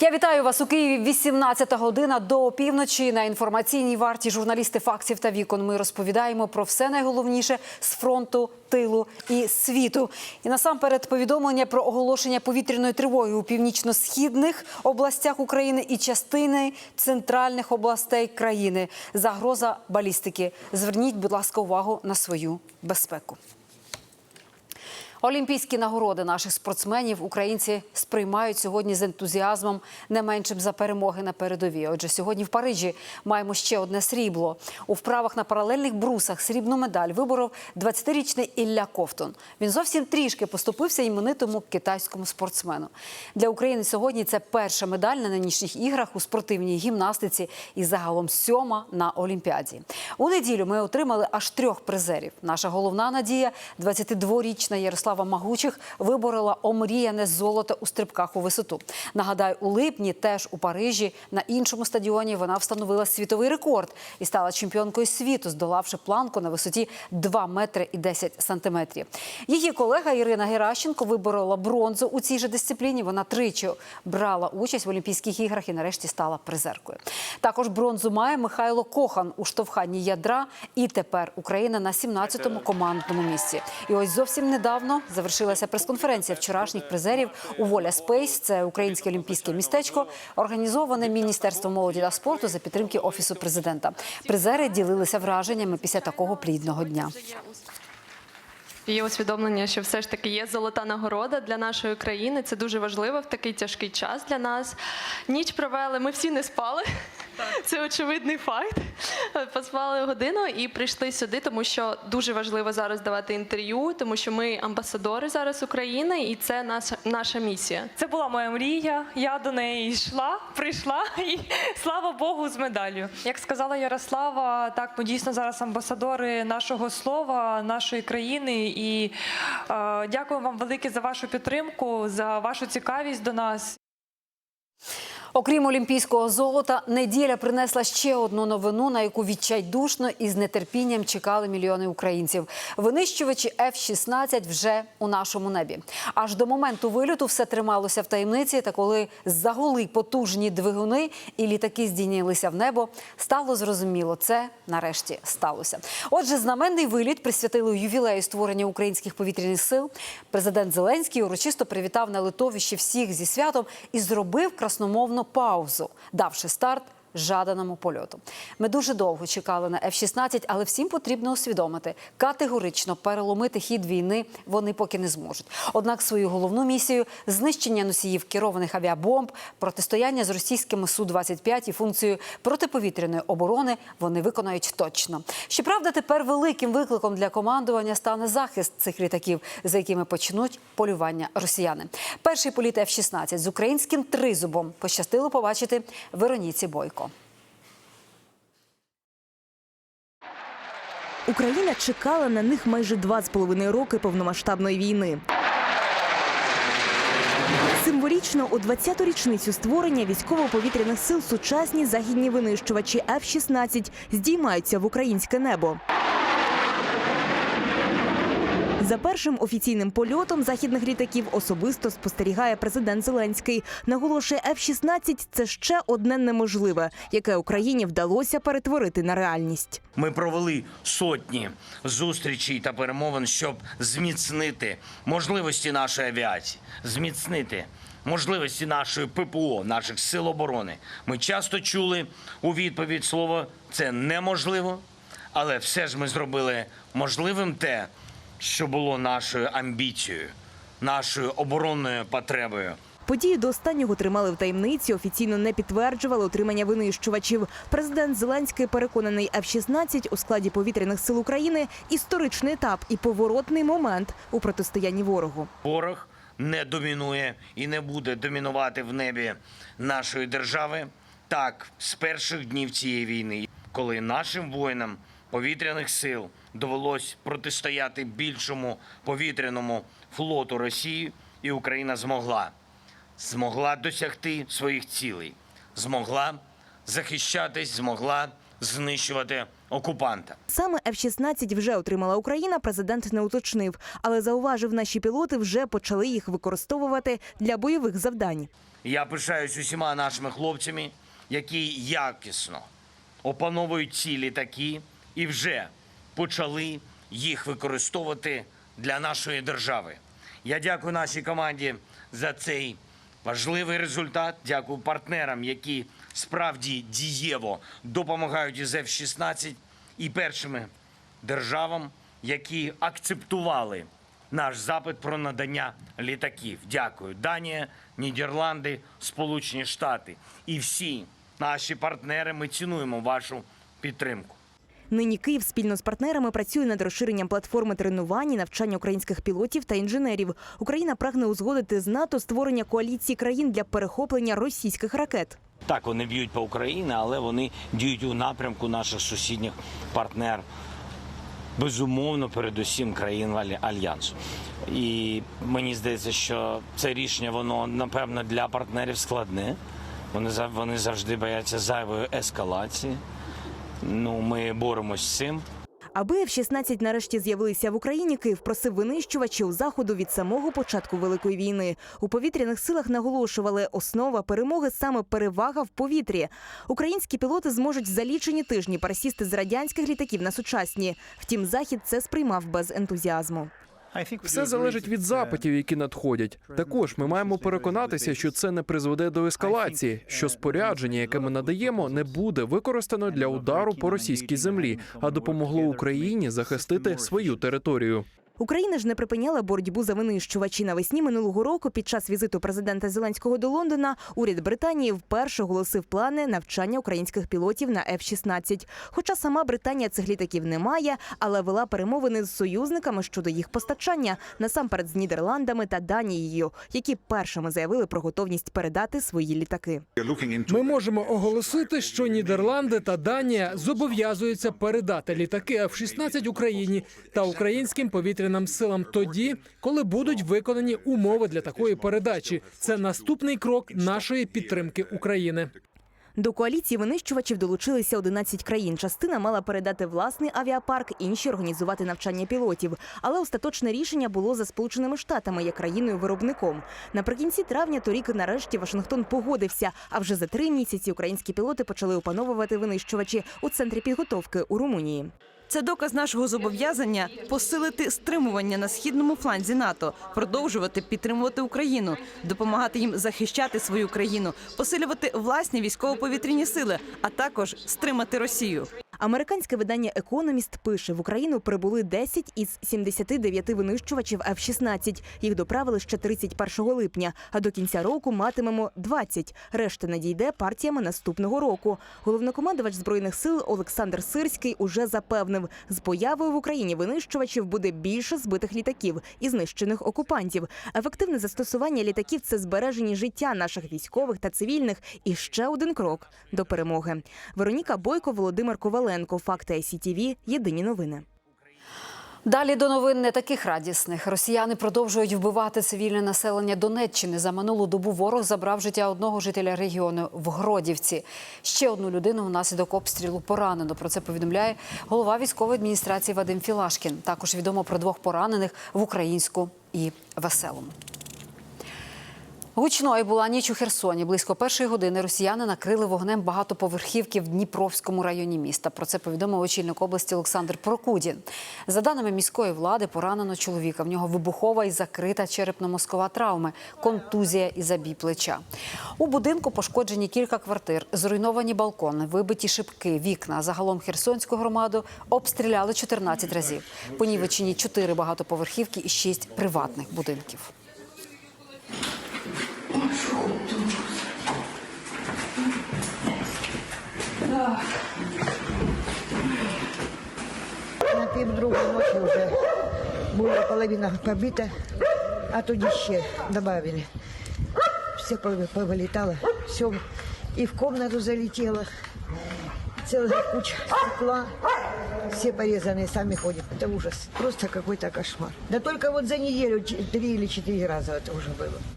Я вітаю вас у Києві. 18 година до опівночі. На інформаційній варті журналісти фактів та вікон. Ми розповідаємо про все найголовніше з фронту, тилу і світу. І насамперед повідомлення про оголошення повітряної тривоги у північно-східних областях України і частини центральних областей країни. Загроза балістики. Зверніть, будь ласка, увагу на свою безпеку. Олімпійські нагороди наших спортсменів українці сприймають сьогодні з ентузіазмом не меншим за перемоги на передовій. Отже, сьогодні в Парижі маємо ще одне срібло. У вправах на паралельних брусах срібну медаль виборов 20-річний Ілля Ковтун. Він зовсім трішки поступився іменитому китайському спортсмену. Для України сьогодні це перша медаль на нинішніх іграх у спортивній гімнастиці і загалом сьома на Олімпіаді. У неділю ми отримали аж трьох призерів. Наша головна надія – 22-річна Ярослава Магучих виборола омріяне золото у стрибках у висоту. Нагадаю, у липні теж у Парижі на іншому стадіоні вона встановила світовий рекорд і стала чемпіонкою світу, здолавши планку на висоті 2 метри і 10 сантиметрів. Її колега Ірина Геращенко виборола бронзу у цій же дисципліні. Вона тричі брала участь в Олімпійських іграх і нарешті стала призеркою. Також бронзу має Михайло Кохан у штовханні ядра. І тепер Україна на 17-му командному місці. І ось зовсім недавно завершилася прес-конференція вчорашніх призерів у Воля Спейс. Це українське олімпійське містечко, організоване Міністерством молоді та спорту за підтримки офісу президента. Призери ділилися враженнями після такого плідного дня. Є усвідомлення, що все ж таки є золота нагорода для нашої країни. Це дуже важливо в такий тяжкий час для нас. Ніч провели, ми всі не спали. Це очевидний факт. Поспали годину і прийшли сюди, тому що дуже важливо зараз давати інтерв'ю, тому що ми амбасадори зараз України, і це наша наша місія. Це була моя мрія. Я до неї йшла, прийшла і слава Богу з медаллю. Як сказала Ярослава, так ми дійсно зараз амбасадори нашого слова, нашої країни. І е, дякую вам велике за вашу підтримку, за вашу цікавість до нас. Окрім олімпійського золота, неділя принесла ще одну новину, на яку відчайдушно і з нетерпінням чекали мільйони українців. Винищувачі F-16 вже у нашому небі. Аж до моменту вильоту все трималося в таємниці. Та коли загули потужні двигуни і літаки здійнялися в небо, стало зрозуміло, це нарешті сталося. Отже, знаменний виліт присвятили ювілею створення українських повітряних сил. Президент Зеленський урочисто привітав на литовищі всіх зі святом і зробив красномовну паузу, давши старт жаданому польоту. Ми дуже довго чекали на F-16, але всім потрібно усвідомити, категорично переломити хід війни вони поки не зможуть. Однак свою головну місію знищення носіїв керованих авіабомб, протистояння з російськими Су-25 і функцію протиповітряної оборони вони виконають точно. Щоправда, тепер великим викликом для командування стане захист цих літаків, за якими почнуть полювання росіяни. Перший політ F-16 з українським тризубом пощастило побачити Вероніці Бойко. Україна чекала на них майже два з половиною роки повномасштабної війни. Символічно у 20-ту річницю створення військово-повітряних сил сучасні західні винищувачі F-16 здіймаються в українське небо. За першим офіційним польотом західних літаків особисто спостерігає президент Зеленський. Наголошує, F-16 – це ще одне неможливе, яке Україні вдалося перетворити на реальність. Ми провели сотні зустрічей та перемовин, щоб зміцнити можливості нашої авіації, зміцнити можливості нашої ППО, наших сил оборони. Ми часто чули у відповідь слово це неможливо, але все ж ми зробили можливим те, що було нашою амбіцією, нашою оборонною потребою. Події до останнього тримали в таємниці, офіційно не підтверджували отримання винищувачів. Президент Зеленський переконаний, F-16 у складі повітряних сил України історичний етап і поворотний момент у протистоянні ворогу. Ворог не домінує і не буде домінувати в небі нашої держави. Так, з перших днів цієї війни, коли нашим воїнам повітряних сил довелось протистояти більшому повітряному флоту Росії, і Україна змогла змогла досягти своїх цілей, змогла захищатись, змогла знищувати окупанта. Саме F-16 вже отримала Україна. Президент не уточнив, але зауважив, наші пілоти вже почали їх використовувати для бойових завдань. Я пишаюсь усіма нашими хлопцями, які якісно опановують ці літаки і вже почали їх використовувати для нашої держави. Я дякую нашій команді за цей важливий результат. Дякую партнерам, які справді дієво допомагають із F-16 і першими державам, які акцептували наш запит про надання літаків. Дякую. Данія, Нідерланди, Сполучені Штати і всі наші партнери. Ми цінуємо вашу підтримку. Нині Київ спільно з партнерами працює над розширенням платформи тренувань і навчання українських пілотів та інженерів. Україна прагне узгодити з НАТО створення коаліції країн для перехоплення російських ракет. Так, вони б'ють по Україні, але вони діють у напрямку наших сусідніх партнер. Безумовно, передусім країн альянсу. І мені здається, що це рішення воно напевно для партнерів складне. Вони вони завжди бояться зайвої ескалації. Ну, ми боремось з цим. Аби F-16 нарешті з'явилися в Україні, Київ просив винищувачів заходу від самого початку великої війни. У повітряних силах наголошували, основа перемоги саме перевага в повітрі. Українські пілоти зможуть за лічені тижні пересісти з радянських літаків на сучасні. Втім, захід це сприймав без ентузіазму. Все залежить від запитів, які надходять. Також ми маємо переконатися, що це не призведе до ескалації, що спорядження, яке ми надаємо, не буде використано для удару по російській землі, а допомогло Україні захистити свою територію. Україна ж не припиняла боротьбу за винищувачі навесні минулого року. Під час візиту президента Зеленського до Лондона уряд Британії вперше оголосив плани навчання українських пілотів на F-16. Хоча сама Британія цих літаків не має, але вела перемовини з союзниками щодо їх постачання насамперед з Нідерландами та Данією, які першими заявили про готовність передати свої літаки. Ми можемо оголосити, що Нідерланди та Данія зобов'язуються передати літаки F-16 Україні та українським повітряним силам тоді, коли будуть виконані умови для такої передачі. Це наступний крок нашої підтримки України. До коаліції винищувачів долучилися 11 країн. Частина мала передати власний авіапарк, інші організувати навчання пілотів. Але остаточне рішення було за Сполученими Штатами як країною-виробником. Наприкінці травня торік нарешті Вашингтон погодився. А вже за три місяці українські пілоти почали опановувати винищувачі у центрі підготовки у Румунії. Це доказ нашого зобов'язання посилити стримування на східному фланзі НАТО, продовжувати підтримувати Україну, допомагати їм захищати свою країну, посилювати власні військово-повітряні сили, а також стримати Росію. Американське видання Економіст пише: в Україну прибули 10 із 79 винищувачів F-16. Їх доправили ще 31 липня. А до кінця року матимемо 20. Решта надійде партіями наступного року. Головнокомандувач збройних сил Олександр Сирський уже запевнив, з появою в Україні винищувачів буде більше збитих літаків і знищених окупантів. Ефективне застосування літаків це збереження життя наших військових та цивільних. І ще один крок до перемоги. Вероніка Бойко, Володимир Коваленко. Факти СІТІВІ. Єдині новини. Далі до новин не таких радісних. Росіяни продовжують вбивати цивільне населення Донеччини. За минулу добу ворог забрав життя одного жителя регіону в Гродівці. Ще одну людину внаслідок обстрілу поранено. Про це повідомляє голова військової адміністрації Вадим Філашкін. Також відомо про двох поранених в Українську і Веселому. Гучною була ніч у Херсоні. Близько першої години росіяни накрили вогнем багатоповерхівки в Дніпровському районі міста. Про це повідомив очільник області Олександр Прокудін. За даними міської влади, поранено чоловіка. В нього вибухова і закрита черепно-мозкова травми, контузія і забій плеча. У будинку пошкоджені кілька квартир, зруйновані балкони, вибиті шибки, вікна. Загалом Херсонську громаду обстріляли 14 разів. Понівечені 4 багатоповерхівки і 6 приватних будинків. На півдругої ночі вже була половина побита, а тоді ще додали. Все пов- повилітало, все і в комнату залетело. Целая куча стекла. Все порезанные сами ходят. Это ужас. Просто какой-то кошмар. Да только вот за неделю ч- три или четыре раза это уже было.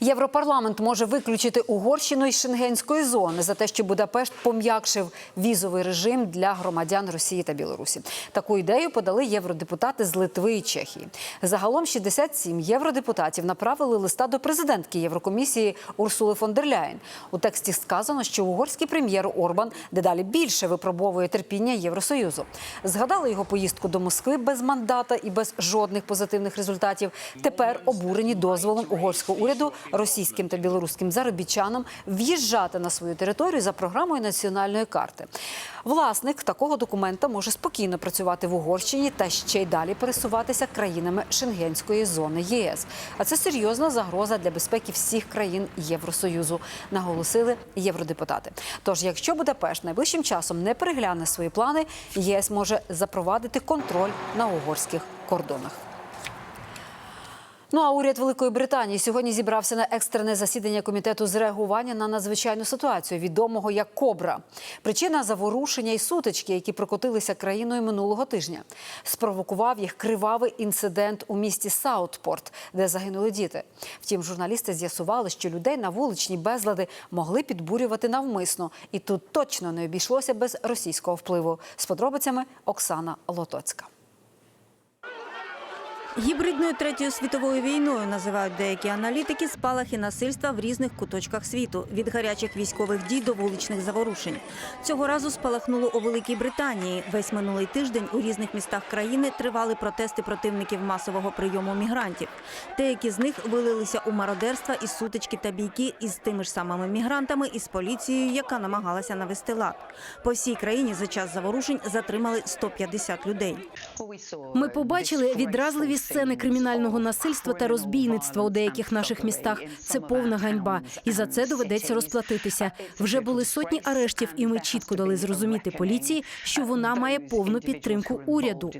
Європарламент може виключити Угорщину із шенгенської зони за те, що Будапешт пом'якшив візовий режим для громадян Росії та Білорусі. Таку ідею подали євродепутати з Литви і Чехії. Загалом 67 євродепутатів направили листа до президентки Єврокомісії Урсули фон дер Ляєн. У тексті сказано, що угорський прем'єр Орбан дедалі більше випробовує терпіння Євросоюзу. Згадали його поїздку до Москви без мандата і без жодних позитивних результатів. Тепер обурені дозволом угорського уряду російським та білоруським заробітчанам в'їжджати на свою територію за програмою національної карти. Власник такого документа може спокійно працювати в Угорщині та ще й далі пересуватися країнами Шенгенської зони ЄС. А це серйозна загроза для безпеки всіх країн Євросоюзу, наголосили євродепутати. Тож, якщо Будапешт найближчим часом не перегляне свої плани, ЄС може запровадити контроль на угорських кордонах. Ну а уряд Великої Британії сьогодні зібрався на екстрене засідання комітету з реагування на надзвичайну ситуацію, відомого як Кобра. Причина заворушення і сутички, які прокотилися країною минулого тижня. Спровокував їх кривавий інцидент у місті Саутпорт, де загинули діти. Втім, журналісти з'ясували, що людей на вуличні безлади могли підбурювати навмисно, і тут точно не обійшлося без російського впливу. З подробицями Оксана Лотоцька. Гібридною третьою світовою війною називають деякі аналітики спалахи насильства в різних куточках світу від гарячих військових дій до вуличних заворушень. Цього разу спалахнуло у Великій Британії. Весь минулий тиждень у різних містах країни тривали протести противників масового прийому мігрантів. Деякі з них вилилися у мародерства і сутички та бійки із тими ж самими мігрантами і з поліцією, яка намагалася навести лад. По всій країні за час заворушень затримали 150 людей. Ми побачили відразливі сцени кримінального насильства та розбійництва у деяких наших містах. Це повна ганьба, і за це доведеться розплатитися. Вже були сотні арештів, і ми чітко дали зрозуміти поліції, що вона має повну підтримку уряду.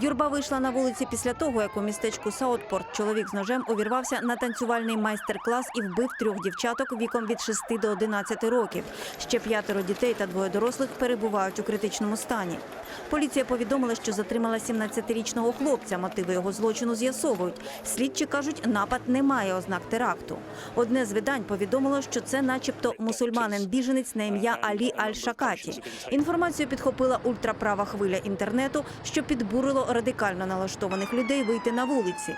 Юрба вийшла на вулиці після того, як у містечку Саутпорт чоловік з ножем увірвався на танцювальний майстер-клас і вбив трьох дівчаток віком від 6 до 11 років. Ще п'ятеро дітей та двоє дорослих перебувають у критичному стані. Поліція повідомила, що затримала 17-річного хлопця. Мотиви його злочину з'ясовують. Слідчі кажуть, напад не має ознак теракту. Одне з видань повідомило, що це, начебто, мусульманин-біженець на ім'я Алі Аль-Шакаті. Інформацію підхопила ультраправа хвиля інтернету, що підбурило радикально налаштованих людей вийти на вулиці.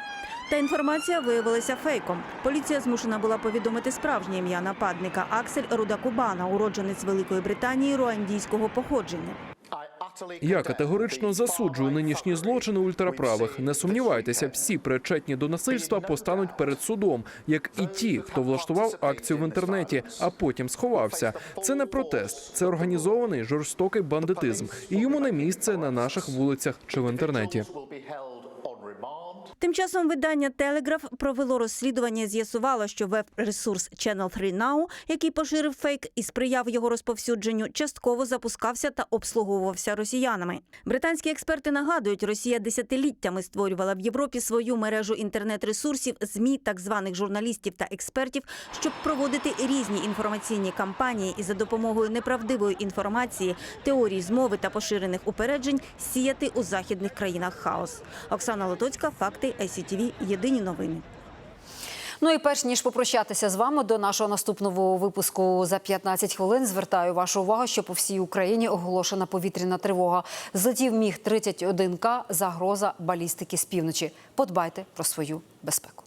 Та інформація виявилася фейком. Поліція змушена була повідомити справжнє ім'я нападника Аксель Рудакубана, уродженець Великої Британії руандійського походження. Я категорично засуджую нинішні злочини ультраправих. Не сумнівайтеся, всі причетні до насильства постануть перед судом, як і ті, хто влаштував акцію в інтернеті, а потім сховався. Це не протест, це організований жорстокий бандитизм, і йому не місце на наших вулицях чи в інтернеті. Тим часом видання Телеграф провело розслідування, і з'ясувало, що веб-ресурс Channel 3 Now, який поширив фейк і сприяв його розповсюдженню, частково запускався та обслуговувався росіянами. Британські експерти нагадують, Росія десятиліттями створювала в Європі свою мережу інтернет-ресурсів, змі, так званих журналістів та експертів, щоб проводити різні інформаційні кампанії і за допомогою неправдивої інформації, теорій змови та поширених упереджень сіяти у західних країнах хаос. Оксана Лотоцька, факти ICTV, Єдині новини. Ну і перш ніж попрощатися з вами до нашого наступного випуску за 15 хвилин, звертаю вашу увагу, що по всій Україні оголошена повітряна тривога. Злетів міг 31 к загроза балістики з півночі. Подбайте про свою безпеку.